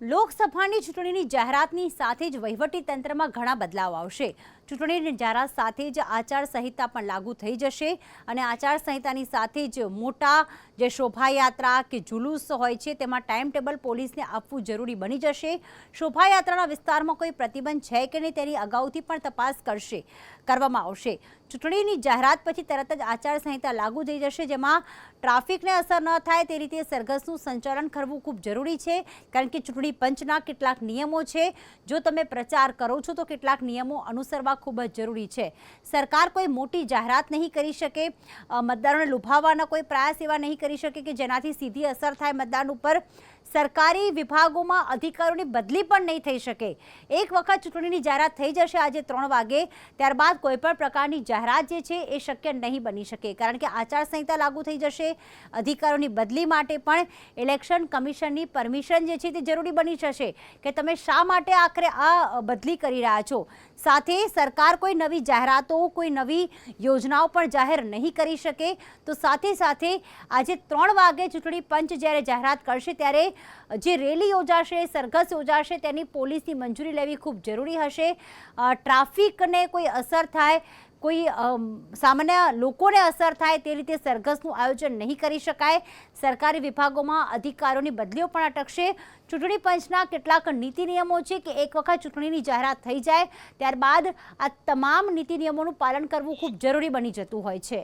લોકસભાની ચૂંટણીની જાહેરાતની સાથે જ વહીવટી તંત્રમાં ઘણા બદલાવ આવશે. ચૂંટણીની જાહેરાત સાથે જ આચારસંહિતા પણ લાગુ થઈ જશે અને આચારસંહિતાની સાથે જ મોટા જે શોભાયાત્રા કે જુલુસ હોય છે, તેમાં ટાઈમ ટેબલ પોલીસને આપવું જરૂરી બની જશે. શોભાયાત્રાના વિસ્તારમાં કોઈ પ્રતિબંધ છે કે નહીં તેની અગાઉથી પણ તપાસ કરશે, કરવામાં આવશે. ચૂંટણીની જાહેરાત પછી તરત જ આચારસંહિતા લાગુ થઈ જશે, જેમાં ટ્રાફિકને અસર ન થાય તે રીતે સરઘસનું સંચાલન કરવું ખૂબ જરૂરી છે, કારણ કે ચૂંટણી પંચના કેટલાક નિયમો છે. જો તમે પ્રચાર કરો છો તો કેટલાક નિયમો અનુસરવા ખૂબ જ જરૂરી છે. સરકાર કોઈ મોટી જાહેરાત નહીં કરી શકે. મતદારોને લુભાવવાના કોઈ પ્રયાસ એવા નહીં કરી શકે કે જેનાથી સીધી અસર થાય મતદાન ઉપર. સરકારી વિભાગોમાં અધિકારોની બદલી પણ નહીં થઈ શકે. એક વખત ચૂંટણીની જાહેરાત થઈ જશે આજે ત્રણ વાગે. ત્યારબાદ કોઈપણ પ્રકારની જાહેરાત જે છે એ શક્ય નહીં બની શકે. કારણ કે આચારસંહિતા લાગુ થઈ જશે. અધિકારોની બદલી માટે પણ ઇલેક્શન કમિશનની પરમિશન જે છે તે જરૂરી બની જશે કે તમે શા માટે આખરે આ બદલી કરી રહ્યા છો? સાથે સરકાર કોઈ નવી જાહેરાતો, કોઈ નવી યોજનાઓ પણ જાહેર નહીં કરી શકે. તો સાથે સાથે આજે ત્રણ વાગે ચૂંટણી પંચ જ્યારે જાહેરાત કરશે ત્યારે જે રેલી યોજાશે, સરઘસ યોજાશે તેની પોલીસની મંજૂરી લેવી ખૂબ જરૂરી હશે. ટ્રાફિકને કોઈ અસર થાય કોઈ સામાન્ય લોકોને અસર થાય તે રીતે સરઘસનું આયોજન નહીં કરી શકાય. સરકારી વિભાગોમાં અધિકારીઓની બદલીઓ પણ અટકશે. ચૂંટણી પંચના કેટલાક નીતિ નિયમો છે કે એક વખત ચૂંટણીની જાહેરાત થઈ જાય, ત્યારબાદ આ તમામ નીતિ નિયમોનું પાલન કરવું ખૂબ જરૂરી બની જતું હોય છે.